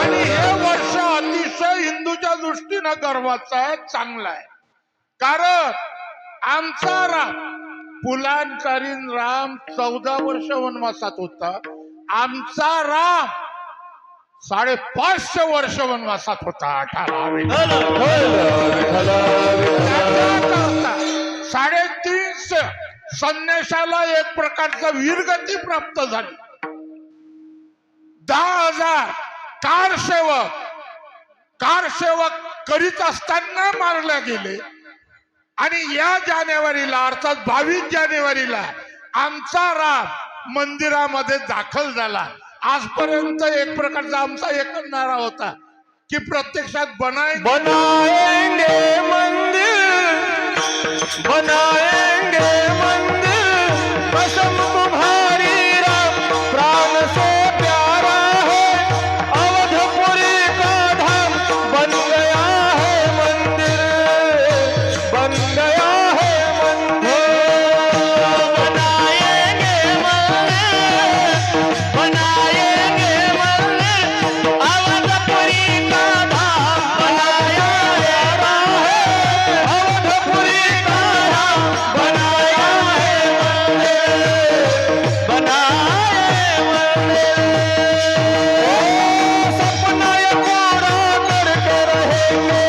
आणि हे वर्ष अतिशय हिंदूच्या दृष्टीनं गर्वाचं आहे चांगलं आहे. कारण आमचा राम पुलांचारीन राम चौदा वर्ष वनवासात होता. आमचा राम साडेपाचशे वर्ष वनवासात होता अठरा साडेतीनशे संन्याशाला एक प्रकारचा वीरगती प्राप्त झाली. दहा हजार कारसेवक कारसेवक करीत असताना मारले गेले. आणि या जानेवारीला अर्थात बावीस जानेवारीला आमचा राम मंदिरामध्ये दाखल झाला. आजपर्यंत एक प्रकारचा आमचा एकच नारा होता की प्रत्यक्षात बनाय बनायंगे मंदिर. बनायंगे मंदिर संपनाय कोरा नरक रहे